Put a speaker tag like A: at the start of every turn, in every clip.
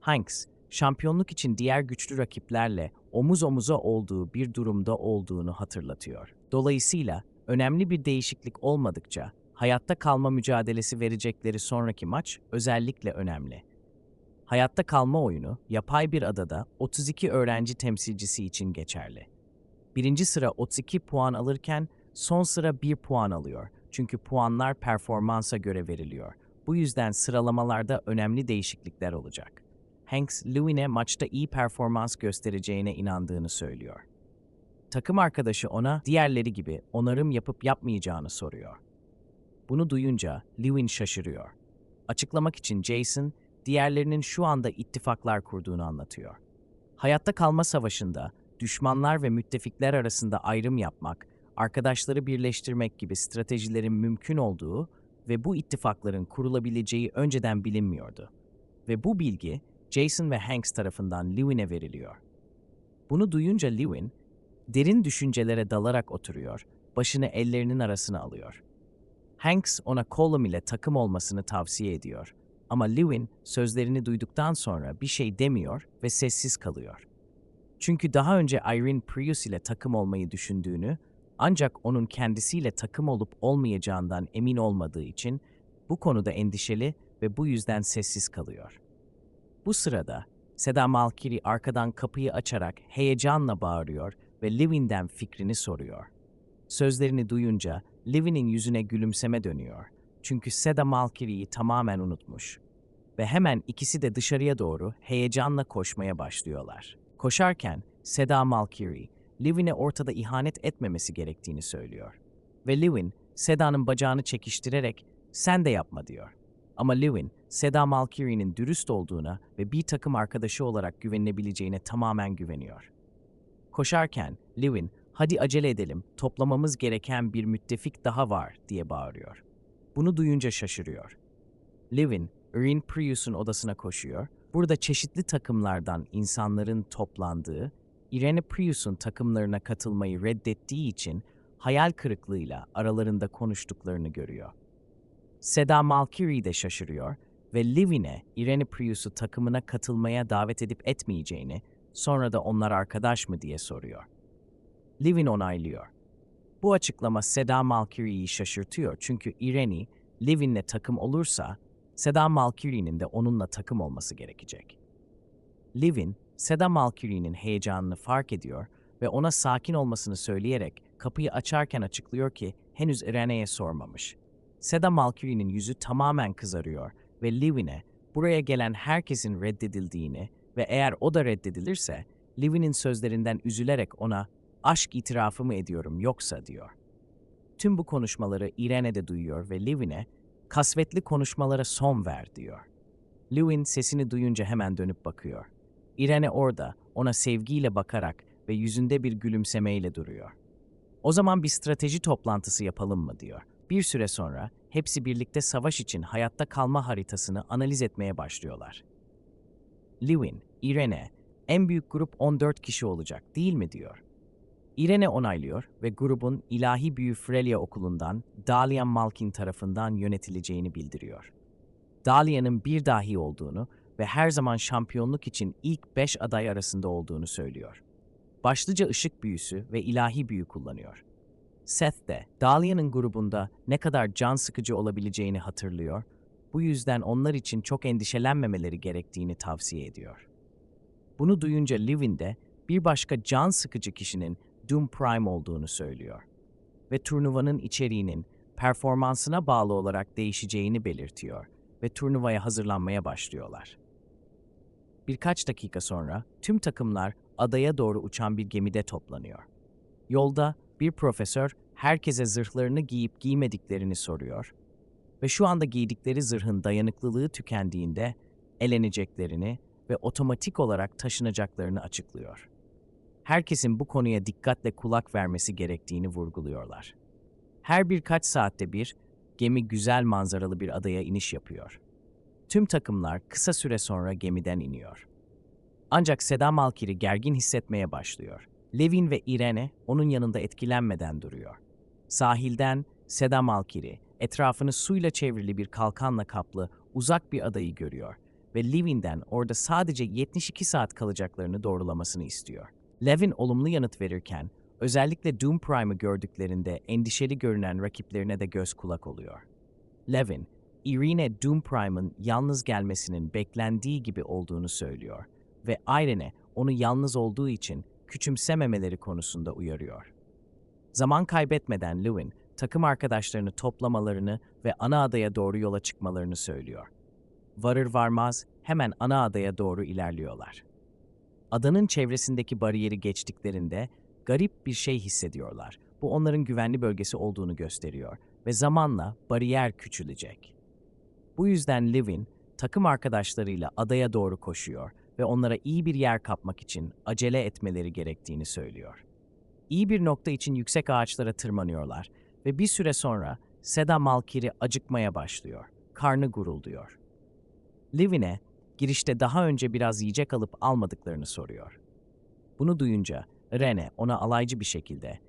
A: Hanks, şampiyonluk için diğer güçlü rakiplerle omuz omuza olduğu bir durumda olduğunu hatırlatıyor. Dolayısıyla önemli bir değişiklik olmadıkça hayatta kalma mücadelesi verecekleri sonraki maç özellikle önemli. Hayatta kalma oyunu yapay bir adada 32 öğrenci temsilcisi için geçerli. Birinci sıra 32 puan alırken son sıra 1 puan alıyor. Çünkü puanlar performansa göre veriliyor. Bu yüzden sıralamalarda önemli değişiklikler olacak. Hanks, Lewin'e maçta iyi performans göstereceğine inandığını söylüyor. Takım arkadaşı ona diğerleri gibi onarım yapıp yapmayacağını soruyor. Bunu duyunca Lewin şaşırıyor. Açıklamak için Jason, diğerlerinin şu anda ittifaklar kurduğunu anlatıyor. Hayatta kalma savaşında düşmanlar ve müttefikler arasında ayrım yapmak, arkadaşları birleştirmek gibi stratejilerin mümkün olduğu ve bu ittifakların kurulabileceği önceden bilinmiyordu. Ve bu bilgi Jason ve Hanks tarafından Lewin'e veriliyor. Bunu duyunca Lewin, derin düşüncelere dalarak oturuyor, başını ellerinin arasına alıyor. Hanks ona Colum ile takım olmasını tavsiye ediyor. Ama Lewin sözlerini duyduktan sonra bir şey demiyor ve sessiz kalıyor. Çünkü daha önce Irene Prius ile takım olmayı düşündüğünü, ancak onun kendisiyle takım olup olmayacağından emin olmadığı için bu konuda endişeli ve bu yüzden sessiz kalıyor. Bu sırada Seda Malkiri arkadan kapıyı açarak heyecanla bağırıyor ve Levin'den fikrini soruyor. Sözlerini duyunca Levin'in yüzüne gülümseme dönüyor. Çünkü Seda Malkiri'yi tamamen unutmuş. Ve hemen ikisi de dışarıya doğru heyecanla koşmaya başlıyorlar. Koşarken Seda Malkiri, Levin'e ortada ihanet etmemesi gerektiğini söylüyor. Ve Levin, Seda'nın bacağını çekiştirerek sen de yapma diyor. Ama Lewin, Seda Malkiri'nin dürüst olduğuna ve bir takım arkadaşı olarak güvenilebileceğine tamamen güveniyor. Koşarken Lewin, hadi acele edelim, toplamamız gereken bir müttefik daha var diye bağırıyor. Bunu duyunca şaşırıyor. Lewin, Irene Prius'un odasına koşuyor. Burada çeşitli takımlardan insanların toplandığı, Irene Prius'un takımlarına katılmayı reddettiği için hayal kırıklığıyla aralarında konuştuklarını görüyor. Seda Malkiri de şaşırıyor ve Levin'e Irene Prius'u takımına katılmaya davet edip etmeyeceğini, sonra da onlar arkadaş mı diye soruyor. Levin onaylıyor. Bu açıklama Seda Malkiri'yi şaşırtıyor çünkü Irene, Levin'le takım olursa, Seda Malkiri'nin de onunla takım olması gerekecek. Levin, Seda Malkiri'nin heyecanını fark ediyor ve ona sakin olmasını söyleyerek kapıyı açarken açıklıyor ki henüz Irene'ye sormamış. Seda Malkiri'nin yüzü tamamen kızarıyor ve Levin'e buraya gelen herkesin reddedildiğini ve eğer o da reddedilirse Levin'in sözlerinden üzülerek ona aşk itirafı mı ediyorum yoksa diyor. Tüm bu konuşmaları Irene de duyuyor ve Levin'e kasvetli konuşmalara son ver diyor. Lewin sesini duyunca hemen dönüp bakıyor. Irene orada ona sevgiyle bakarak ve yüzünde bir gülümsemeyle duruyor. O zaman bir strateji toplantısı yapalım mı diyor. Bir süre sonra hepsi birlikte savaş için hayatta kalma haritasını analiz etmeye başlıyorlar. Lewin, Irene, en büyük grup 14 kişi olacak değil mi diyor. Irene onaylıyor ve grubun ilahi büyü Frelia okulundan Dalian Malkin tarafından yönetileceğini bildiriyor. Dalian'ın bir dahi olduğunu ve her zaman şampiyonluk için ilk 5 aday arasında olduğunu söylüyor. Başlıca ışık büyüsü ve ilahi büyü kullanıyor. Seth de Dalia'nın grubunda ne kadar can sıkıcı olabileceğini hatırlıyor, bu yüzden onlar için çok endişelenmemeleri gerektiğini tavsiye ediyor. Bunu duyunca Levin de bir başka can sıkıcı kişinin Doom Prime olduğunu söylüyor ve turnuvanın içeriğinin performansına bağlı olarak değişeceğini belirtiyor ve turnuvaya hazırlanmaya başlıyorlar. Birkaç dakika sonra tüm takımlar adaya doğru uçan bir gemide toplanıyor. Yolda bir profesör herkese zırhlarını giyip giymediklerini soruyor ve şu anda giydikleri zırhın dayanıklılığı tükendiğinde eleneceklerini ve otomatik olarak taşınacaklarını açıklıyor. Herkesin bu konuya dikkatle kulak vermesi gerektiğini vurguluyorlar. Her birkaç saatte bir gemi güzel manzaralı bir adaya iniş yapıyor. Tüm takımlar kısa süre sonra gemiden iniyor. Ancak Seda Malkiri gergin hissetmeye başlıyor. Levin ve Irene onun yanında etkilenmeden duruyor. Sahilden Seda Malkiri etrafını suyla çevrili bir kalkanla kaplı uzak bir adayı görüyor ve Levin'den orada sadece 72 saat kalacaklarını doğrulamasını istiyor. Levin olumlu yanıt verirken, özellikle Doom Prime'ı gördüklerinde endişeli görünen rakiplerine de göz kulak oluyor. Levin, Irene Doom Prime'ın yalnız gelmesinin beklendiği gibi olduğunu söylüyor ve Irene onu yalnız olduğu için küçümsememeleri konusunda uyarıyor. Zaman kaybetmeden Lewin, takım arkadaşlarını toplamalarını ve ana adaya doğru yola çıkmalarını söylüyor. Varır varmaz hemen ana adaya doğru ilerliyorlar. Adanın çevresindeki bariyeri geçtiklerinde garip bir şey hissediyorlar. Bu onların güvenli bölgesi olduğunu gösteriyor ve zamanla bariyer küçülecek. Bu yüzden Levin takım arkadaşlarıyla adaya doğru koşuyor ve onlara iyi bir yer kapmak için acele etmeleri gerektiğini söylüyor. İyi bir nokta için yüksek ağaçlara tırmanıyorlar ve bir süre sonra Seda Malkiri acıkmaya başlıyor. Karnı gurulduyor. Levin'e girişte daha önce biraz yiyecek alıp almadıklarını soruyor. Bunu duyunca Rene ona alaycı bir şekilde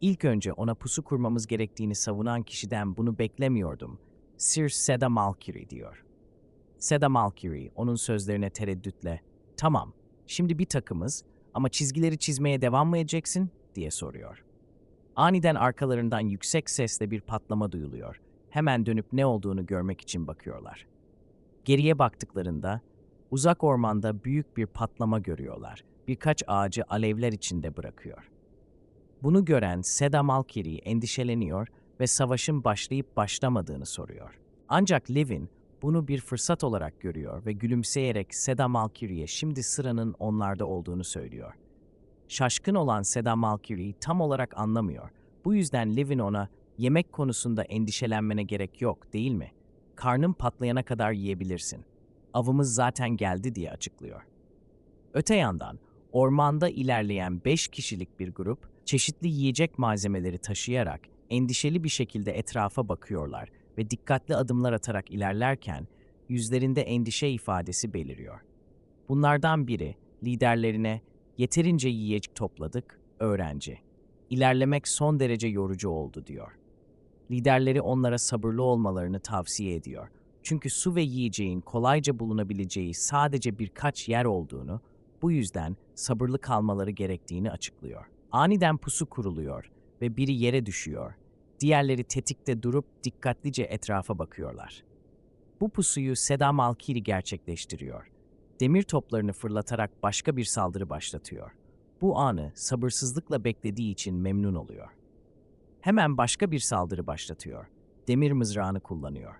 A: İlk önce ona pusu kurmamız gerektiğini savunan kişiden bunu beklemiyordum. Sir Seda Malkiri diyor. Seda Malkiri onun sözlerine tereddütle "Tamam, şimdi bir takımız ama çizgileri çizmeye devam mı edeceksin?" diye soruyor. Aniden arkalarından yüksek sesle bir patlama duyuluyor. Hemen dönüp ne olduğunu görmek için bakıyorlar. Geriye baktıklarında uzak ormanda büyük bir patlama görüyorlar. Birkaç ağacı alevler içinde bırakıyor. Bunu gören Seda Malkiri endişeleniyor ve savaşın başlayıp başlamadığını soruyor. Ancak Levin bunu bir fırsat olarak görüyor ve gülümseyerek Seda Malkiri'ye şimdi sıranın onlarda olduğunu söylüyor. Şaşkın olan Seda Malkiri tam olarak anlamıyor. Bu yüzden Levin ona yemek konusunda endişelenmene gerek yok değil mi? Karnın patlayana kadar yiyebilirsin. Avımız zaten geldi diye açıklıyor. Öte yandan ormanda ilerleyen 5 kişilik bir grup çeşitli yiyecek malzemeleri taşıyarak endişeli bir şekilde etrafa bakıyorlar ve dikkatli adımlar atarak ilerlerken yüzlerinde endişe ifadesi beliriyor. Bunlardan biri liderlerine yeterince yiyecek topladık, öğrenci. İlerlemek son derece yorucu oldu diyor. Liderleri onlara sabırlı olmalarını tavsiye ediyor. Çünkü su ve yiyeceğin kolayca bulunabileceği sadece birkaç yer olduğunu, bu yüzden sabırlı kalmaları gerektiğini açıklıyor. Aniden pusu kuruluyor ve biri yere düşüyor. Diğerleri tetikte durup dikkatlice etrafa bakıyorlar. Bu pusuyu Seda Malkiri gerçekleştiriyor. Demir toplarını fırlatarak başka bir saldırı başlatıyor. Bu anı sabırsızlıkla beklediği için memnun oluyor. Hemen başka bir saldırı başlatıyor. Demir mızrağını kullanıyor.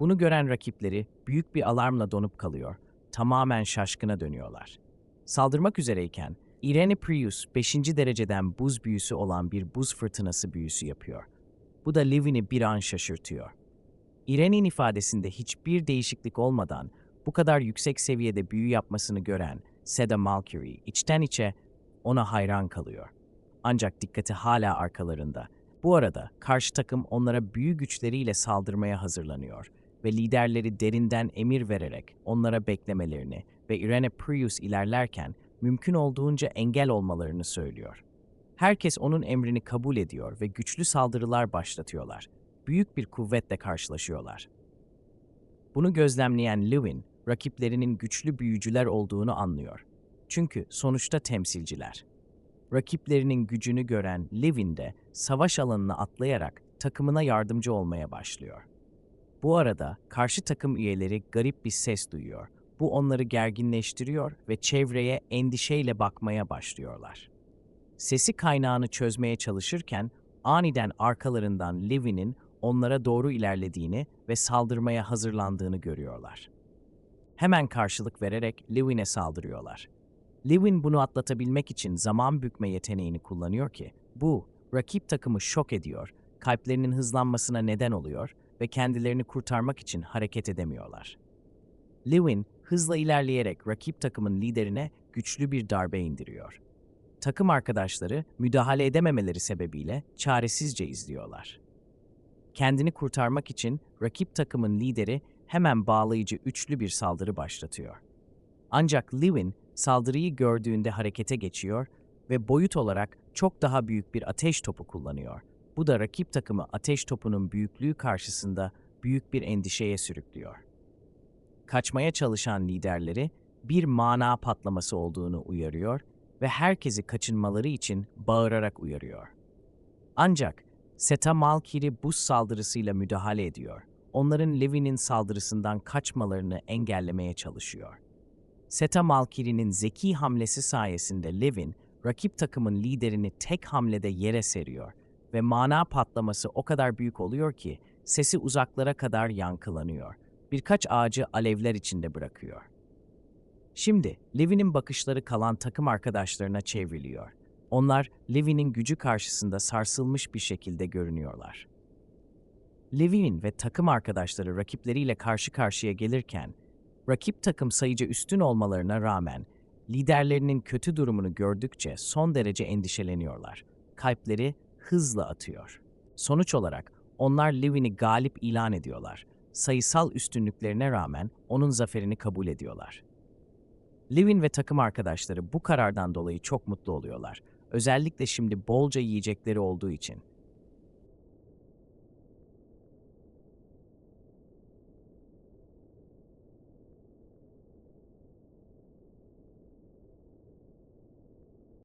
A: Bunu gören rakipleri büyük bir alarmla donup kalıyor. Tamamen şaşkına dönüyorlar. Saldırmak üzereyken Irene Prius 5. dereceden buz büyüsü olan bir buz fırtınası büyüsü yapıyor. Bu da Levin'i bir an şaşırtıyor. Irene'in ifadesinde hiçbir değişiklik olmadan bu kadar yüksek seviyede büyü yapmasını gören Seda Malkiri içten içe ona hayran kalıyor. Ancak dikkati hala arkalarında. Bu arada karşı takım onlara büyü güçleriyle saldırmaya hazırlanıyor ve liderleri derinden emir vererek onlara beklemelerini ve Irene Prius ilerlerken mümkün olduğunca engel olmalarını söylüyor. Herkes onun emrini kabul ediyor ve güçlü saldırılar başlatıyorlar. Büyük bir kuvvetle karşılaşıyorlar. Bunu gözlemleyen Lewin, rakiplerinin güçlü büyücüler olduğunu anlıyor. Çünkü sonuçta temsilciler. Rakiplerinin gücünü gören Lewin de savaş alanına atlayarak takımına yardımcı olmaya başlıyor. Bu arada karşı takım üyeleri garip bir ses duyuyor bu onları gerginleştiriyor ve çevreye endişeyle bakmaya başlıyorlar. Sesi kaynağını çözmeye çalışırken aniden arkalarından Levin'in onlara doğru ilerlediğini ve saldırmaya hazırlandığını görüyorlar. Hemen karşılık vererek Levin'e saldırıyorlar. Lewin bunu atlatabilmek için zaman bükme yeteneğini kullanıyor ki bu rakip takımı şok ediyor, kalplerinin hızlanmasına neden oluyor ve kendilerini kurtarmak için hareket edemiyorlar. Lewin hızla ilerleyerek rakip takımın liderine güçlü bir darbe indiriyor. Takım arkadaşları müdahale edememeleri sebebiyle çaresizce izliyorlar. Kendini kurtarmak için rakip takımın lideri hemen bağlayıcı üçlü bir saldırı başlatıyor. Ancak Lewin saldırıyı gördüğünde harekete geçiyor ve boyut olarak çok daha büyük bir ateş topu kullanıyor. Bu da rakip takımı ateş topunun büyüklüğü karşısında büyük bir endişeye sürüklüyor. Kaçmaya çalışan liderleri bir mana patlaması olduğunu uyarıyor ve herkesi kaçınmaları için bağırarak uyarıyor. Ancak Seta Malkiri buz saldırısıyla müdahale ediyor. Onların Levi'nin saldırısından kaçmalarını engellemeye çalışıyor. Seta Malkiri'nin zeki hamlesi sayesinde Levin, rakip takımın liderini tek hamlede yere seriyor ve mana patlaması o kadar büyük oluyor ki sesi uzaklara kadar yankılanıyor. Birkaç ağacı alevler içinde bırakıyor. Şimdi Levi'nin bakışları kalan takım arkadaşlarına çevriliyor. Onlar Levi'nin gücü karşısında sarsılmış bir şekilde görünüyorlar. Levi'nin ve takım arkadaşları rakipleriyle karşı karşıya gelirken, rakip takım sayıca üstün olmalarına rağmen liderlerinin kötü durumunu gördükçe son derece endişeleniyorlar. Kalpleri hızla atıyor. Sonuç olarak onlar Levin'i galip ilan ediyorlar. Sayısal üstünlüklerine rağmen onun zaferini kabul ediyorlar. Levin ve takım arkadaşları bu karardan dolayı çok mutlu oluyorlar. Özellikle şimdi bolca yiyecekleri olduğu için.